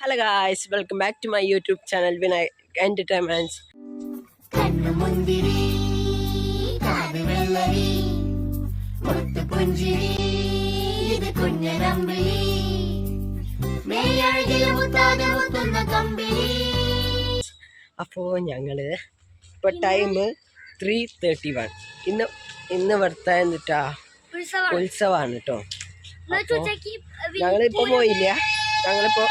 Hello guys welcome back to my YouTube channel Vinayak entertainments അപ്പോ അപ്പോൾ ഞങ്ങൾ ഇപ്പോൾ ടൈം ത്രീ തേർട്ടി വൺ ഇന്ന് ഇന്ന് ഇവിടുത്തെ എന്നിട്ടാ ഉത്സവമാണ്. കേട്ടോ ഞങ്ങളിപ്പോൾ പോയില്ല. ഞങ്ങളിപ്പോൾ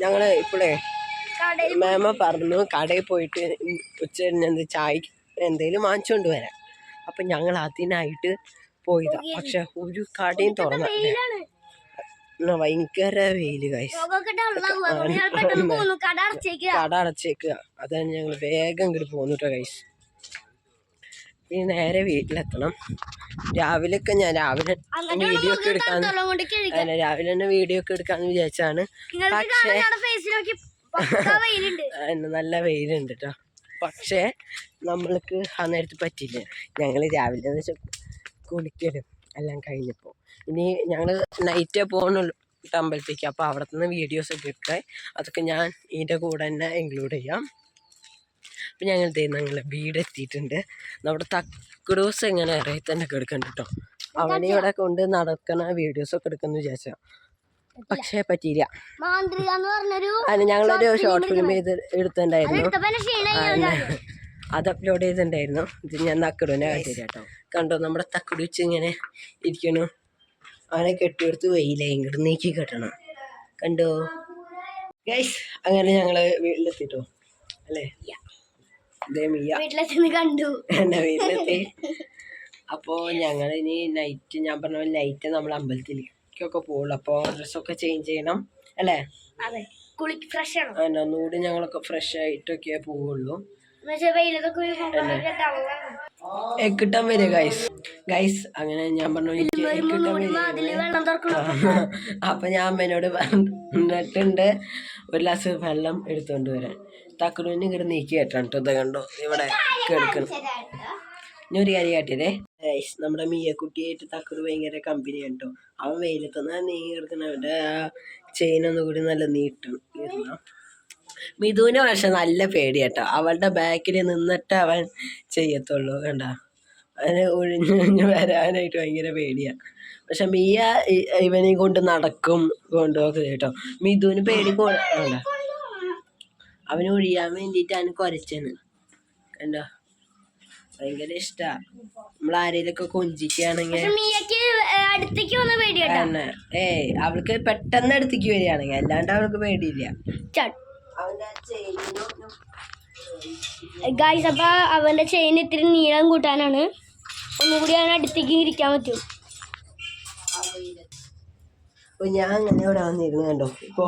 ഞങ്ങൾ ഇപ്പോഴേ മാമ പറഞ്ഞു കടയിൽ പോയിട്ട് ഉച്ചരിഞ്ഞ് എന്ത് ചായ എന്തേലും വാങ്ങിച്ചുകൊണ്ട് വരാം അപ്പം ഞങ്ങൾ അതിനായിട്ട് പോയതാ. പക്ഷെ ഒരു കടയും തുറന്നില്ല ഭയങ്കര വെയിൽ കൈസ് കട അടച്ചേക്കുക അതാണ് ഞങ്ങൾ വേഗം ഇങ്ങോട്ട് പോന്നു കേട്ടോ കൈസ് ഇനി നേരെ വീട്ടിലെത്തണം. രാവിലെയൊക്കെ ഞാൻ രാവിലെ വീഡിയോ ഒക്കെ എടുക്കാൻ അങ്ങനെ രാവിലെ തന്നെ വീഡിയോ ഒക്കെ എടുക്കാന്ന് വിചാരിച്ചാണ്. പക്ഷേ നല്ല വെയിലുണ്ട് കേട്ടോ പക്ഷേ നമ്മൾക്ക് ആ നേരത്ത് പറ്റില്ല ഞങ്ങൾ രാവിലെ എന്ന് വെച്ചാൽ കുളിക്കലും എല്ലാം കഴിഞ്ഞപ്പോൾ ഇനി ഞങ്ങൾ നൈറ്റേ പോകുന്നുള്ളൂ അമ്പലത്തേക്ക് അപ്പോൾ അവിടെ നിന്ന് വീഡിയോസ് ഒക്കെ എടുക്കാൻ അതൊക്കെ ഞാൻ ഇതിന്റെ കൂടെ തന്നെ ഇൻക്ലൂഡ് ചെയ്യാം. അപ്പം ഞങ്ങൾ ദേ ഞങ്ങൾ വീട് എത്തിയിട്ടുണ്ട് നമ്മുടെ തക്കുടൂസ് എങ്ങനെ ഇറങ്ങി തന്നെ എടുക്കണ്ട കേട്ടോ അവനെ ഇവിടെ കൊണ്ട് നടക്കണ വീഡിയോസൊക്കെ എടുക്കുന്ന വിചാരിച്ചാ പക്ഷേ പറ്റിയില്ല. അതിന് ഞങ്ങളൊരു ഷോർട്ട് ഫിലിം ചെയ്ത് എടുത്തിട്ടുണ്ടായിരുന്നു. അത് അപ്ലോഡ് ചെയ്തിട്ടുണ്ടായിരുന്നു. ഇത് ഞാൻ തക്കടുവിനെ കാട്ടില്ല കേട്ടോ കണ്ടോ നമ്മുടെ തക്കടു വെച്ച് ഇങ്ങനെ ഇരിക്കണു. അവനെ കെട്ടിയെടുത്ത് വെയില ഇങ്ങോട്ട് നീക്കി കെട്ടണം. കണ്ടോ? ഗൈസ് അങ്ങനെ ഞങ്ങൾ വീട്ടിലെത്തിട്ടോ. അല്ലേ? വീട്ടിലെത്തി കണ്ടു. എന്റെ വീട്ടിലെത്തി. അപ്പോൾ ഞങ്ങൾ ഇനി നൈറ്റ് ഞാൻ പറഞ്ഞ പോലെ നൈറ്റ് നമ്മൾ അമ്പലത്തിലേക്കൊക്കെ പോകുള്ളൂ അപ്പോൾ ഡ്രസ്സൊക്കെ ചേഞ്ച് ചെയ്യണം. അല്ലേ? അതെ. കുളിക്ക് ഫ്രഷ് ആണ്? ഒന്നുകൂടി ഞങ്ങളൊക്കെ ഫ്രഷ് ആയിട്ടൊക്കെ പോവുള്ളൂ. എന്നുവെച്ചാൽ എക്കിട്ടാൻ വരിക ഗൈസ് ഗൈസ് അങ്ങനെ ഞാൻ പറഞ്ഞു എനിക്ക് എക്കിട്ടാൻ അതിൽ വരിക. അപ്പൊ ഞാൻ അമ്മേനോട് പറഞ്ഞിട്ടുണ്ട് ഒരു ഗ്ലാസ് വെള്ളം എടുത്തുകൊണ്ട് വരാൻ. തക്കടൂന് ഇങ്ങോട്ട് നീക്കി കേട്ടാണ് കേട്ടോ കണ്ടോ? ഇവിടെ കേൾക്കണം ഇനി ഒരു കാര്യം കാട്ടിയതേ ഗൈസ് നമ്മുടെ മീയക്കുട്ടിയായിട്ട് തക്കട് ഭയങ്കര കമ്പനി കേട്ടോ അവൻ വെയിലത്തുനിന്ന് നീ കിടക്കുന്ന അവന്റെ ചെയിൻ ഒന്നുകൂടി നല്ല നീട്ടണം. ഇരുന്നോ മിഥുവിന് പക്ഷെ നല്ല പേടി കേട്ടോ. അവളുടെ ബാക്കിൽ നിന്നിട്ട് അവൻ ചെയ്യത്തുള്ളൂ കണ്ട. അവന് ഒഴിഞ്ഞു ഒഴിഞ്ഞു വരാനായിട്ട് ഭയങ്കര പേടിയാണ് പക്ഷെ മിയ ഇവനെ ഇവനെയും കൊണ്ട് നടക്കും കൊണ്ടുപോക്കെ കേട്ടോ. മിഥുവിന് പേടി കൊണ്ട. അവന് ഒഴിയാൻ വേണ്ടിയിട്ട് അവന് കുരച്ചന് കണ്ടോ? ഭയങ്കര ഇഷ്ടാ. നമ്മൾ ആരെയിലൊക്കെ കൊഞ്ചിക്കുകയാണെങ്കിൽ മീയക്ക് അടുത്തേക്ക് വന്ന ഏയ് അവൾക്ക് പെട്ടെന്ന് അടുത്തേക്ക് വരികയാണെങ്കിൽ അല്ലാണ്ട് അവൾക്ക് പേടിയില്ല. ഗായ്സ് അപ്പൊ അവന്റെ ചെയിൻ ഇത്തിരി നീളം കൂട്ടാനാണ്. ഒന്നുകൂടി അവൻ അടുത്തേക്ക് ഇരിക്കാൻ പറ്റും. ഞാൻ അങ്ങനെ ഇവിടെ വന്നിരുന്നു കണ്ടോ? ഇപ്പൊ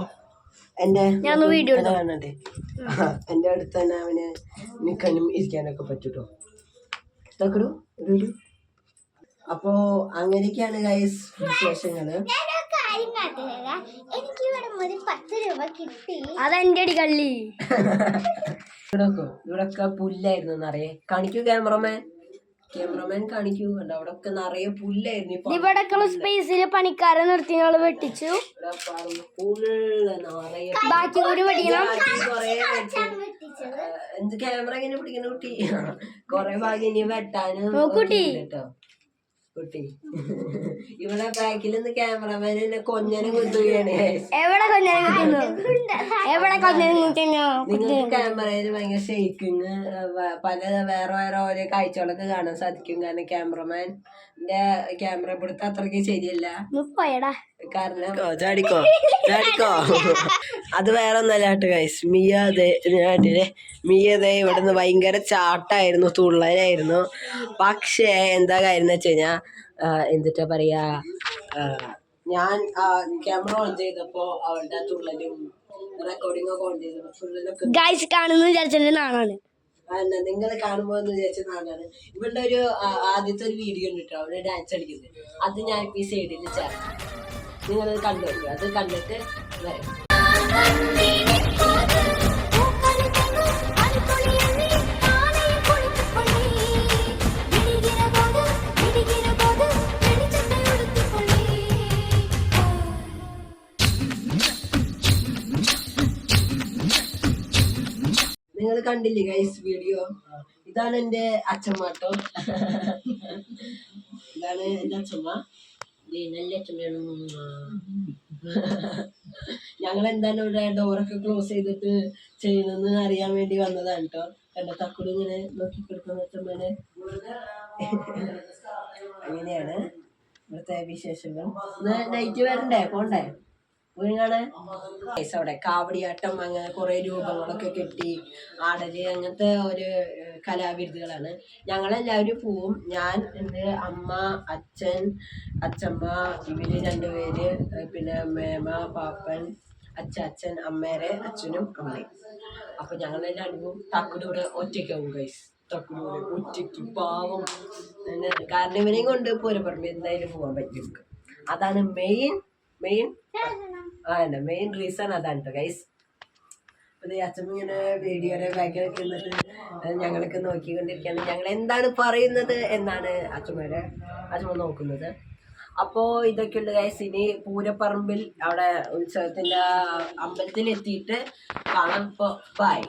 എന്റെ ഞാൻ വീഡിയോ കാണട്ടെ എന്റെ അടുത്ത് തന്നെ അവന് നിൽക്കാനും ഇരിക്കാനൊക്കെ പറ്റൂട്ടോ. തക്കടു അപ്പോ അങ്ങനെയൊക്കെയാണ് ഗൈസ് അങ്ങനെയൊക്കെയാണ് ഗൈസ് വിശേഷങ്ങൾ എനിക്ക് ഇവിടെ മുതൽ പത്ത് രൂപ കിട്ടി. അതെന്റെ അടി കള്ളി. ഇവിടൊക്കെ പുല്ലായിരുന്നു നിറയെ. കാണിക്കൂ ക്യാമറമാൻ. ക്യാമറമാൻ കാണിക്കൂ. കണ്ടോ അവിടെ നിറയെ പുല്ലായിരുന്നു. ഇപ്പൊ സ്പേസിൽ പണിക്കാരെ നിർത്തി ഞങ്ങൾ വെട്ടിച്ചു. ഇവിടെ പറമ്പ് ഫുള്ള് നിറയെ ബാക്കി കൂടി വെടിക്കണം കൊറേ എന്ത് ക്യാമറ ഇങ്ങനെ പിടിക്കുന്ന കുട്ടി? കൊറേ ഭാഗം ഇനി വെട്ടാനും നോക്കുട്ടി. ഒക്കെ ഉണ്ട് ട്ടോ. കുട്ടി. ഇവിടെ ബാക്കിൽ നിന്ന് ക്യാമറമാൻ എന്നെ കൊഞ്ഞനെ കുത്തുകയാണ്. എവിടെ കൊഞ്ഞനെ കുത്തുന്നു? എവിടെ കൊഞ്ഞനെ കുത്തുന്നു? നിങ്ങൾക്ക് ക്യാമറയിൽ ഭയങ്കര ഷെയ്ക്കിങ് പല വേറെ വേറെ ഓരോ കാഴ്ചകളൊക്കെ കാണാൻ സാധിക്കും. കാരണം ക്യാമറമാൻ ക്യാമറ പിടുത്തം അത്രയ്ക്ക് ശരിയല്ല. പോയടാ. കാരണം ചാടിക്കോ ചാടിക്കോ അത് വേറെ ഒന്നല്ല കേട്ടോ ഗൈസ് മിയ അതെ ഇവിടെ മിയ ഇവിടുന്ന് ഭയങ്കര ചാട്ടായിരുന്നു തുള്ളലായിരുന്നു. പക്ഷേ എന്താ കാര്യം എന്ന് വെച്ച് കഴിഞ്ഞാൽ എന്തിട്ടാ പറയാ ഞാൻ ക്യാമറ ഓൺ ചെയ്തപ്പോ അവളുടെ തുള്ളലും റെക്കോർഡിംഗ് ഒക്കെ ഓൺ ചെയ്തപ്പോ തുള്ളലൊക്കെ ഗായ്സ് കാണുന്നു വിചാരിച്ചെന്റെ നാണാണ്. നിങ്ങൾ കാണുമ്പോൾ എന്ന് വിചാരിച്ച നാടാണ് ഇവളുടെ ഒരു ആദ്യത്തെ ഒരു വീഡിയോ ഉണ്ട് കേട്ടോ അവിടെ ഡാൻസ് കളിക്കുന്നത് അത് ഞാൻ ഈ സൈഡിൽ ചേർക്കാം. നിങ്ങളത് കണ്ടുവരിക. അത് കണ്ടിട്ട് വരാം നിങ്ങൾ കണ്ടില്ലേ ഗൈസ് വീഡിയോ ഇതാണ് എന്റെ അച്ഛമ്മ കേട്ടോ ഇതാണ് എന്റെ അച്ഛമ്മ. ഞങ്ങൾ എന്താണ് ഇവിടെ ഡോറൊക്കെ ക്ലോസ് ചെയ്തിട്ട് ചെയ്യുന്നെന്ന് അറിയാൻ വേണ്ടി വന്നതാണ് കേട്ടോ എന്റെ തക്കുടി ഇങ്ങനെ നോക്കി കൊടുക്കുന്ന അങ്ങനെയാണ് ഇവിടുത്തെ വിശേഷങ്ങൾ. നൈറ്റ് വരണ്ടേ? പോണ്ടേ? പൈസ അവിടെ കാവടിയാട്ടം അങ്ങനെ കുറെ രൂപങ്ങളൊക്കെ കിട്ടി. ആടൽ അങ്ങനത്തെ ഒരു ഏഹ്, കലാവിരുതുകളാണ് ഞങ്ങളെല്ലാവരും പോവും. ഞാൻ എന്റെ അമ്മ അച്ഛൻ അച്ഛമ്മ ഇവർ രണ്ടുപേര് പിന്നെ മേമ പാപ്പൻ അച്ഛൻ അമ്മേരെ അച്ഛനും അമ്മയും. അപ്പൊ ഞങ്ങളെല്ലാവരും തക്കുടൂടെ ഒറ്റയ്ക്കാവും ഗൈസ് തക്കുടൂടെ ഒറ്റയ്ക്ക് പാവം. കാരണം ഇവനെയും കൊണ്ട് പൂരപ്പറമ്പ് എന്തായാലും പോകാൻ പറ്റും അതാണ് മെയിൻ മെയിൻ അല്ല മെയിൻ റീസൺ അതാണ് കേട്ടോ ഗൈസ് അപ്പൊ അച്ഛൻ ഇങ്ങനെ വീഡിയോയുടെ ബാക്കിലൊക്കെ നിന്നിട്ട് ഞങ്ങളൊക്കെ നോക്കിക്കൊണ്ടിരിക്കുകയാണ്. ഞങ്ങൾ എന്താണ് പറയുന്നത് എന്നാണ് അച്ഛമ്മയുടെ അച്ഛമ്മ നോക്കുന്നത്. അപ്പോൾ ഇതൊക്കെയുണ്ട് ഗൈസ് ഇനി പൂരപ്പറമ്പിൽ അവിടെ ഉത്സവത്തിന്റെ അമ്പലത്തിൽ എത്തിയിട്ട് കാണാം. ഇപ്പോൾ ബൈ